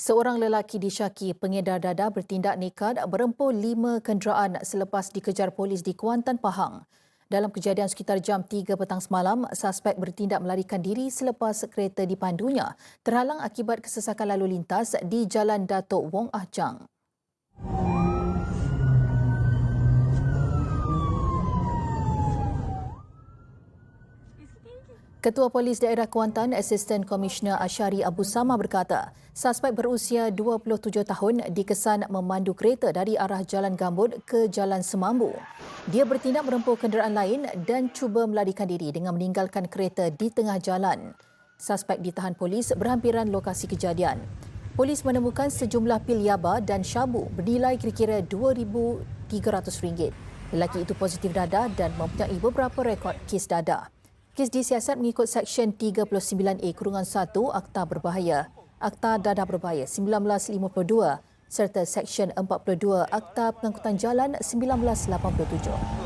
Seorang lelaki disyaki pengedar dada bertindak nekat berempur lima kenderaan selepas dikejar polis di Kuantan, Pahang. Dalam kejadian sekitar jam 3 petang semalam, suspek bertindak melarikan diri selepas kereta dipandunya terhalang akibat kesesakan lalu lintas di Jalan Datuk Wong Ah Chang. Ketua Polis Daerah Kuantan, Asisten Komisioner Ashari Abu Sama berkata, suspek berusia 27 tahun dikesan memandu kereta dari arah Jalan Gambut ke Jalan Semambu. Dia bertindak merempur kenderaan lain dan cuba melarikan diri dengan meninggalkan kereta di tengah jalan. Suspek ditahan polis berhampiran lokasi kejadian. Polis menemukan sejumlah pil yaba dan syabu bernilai kira-kira RM2,300. Lelaki itu positif dadah dan mempunyai beberapa rekod kes dadah. Kes disiasat mengikut Seksyen 39A Kurungan 1 Akta Berbahaya, Akta Dadah Berbahaya 1952 serta Seksyen 42 Akta Pengangkutan Jalan 1987.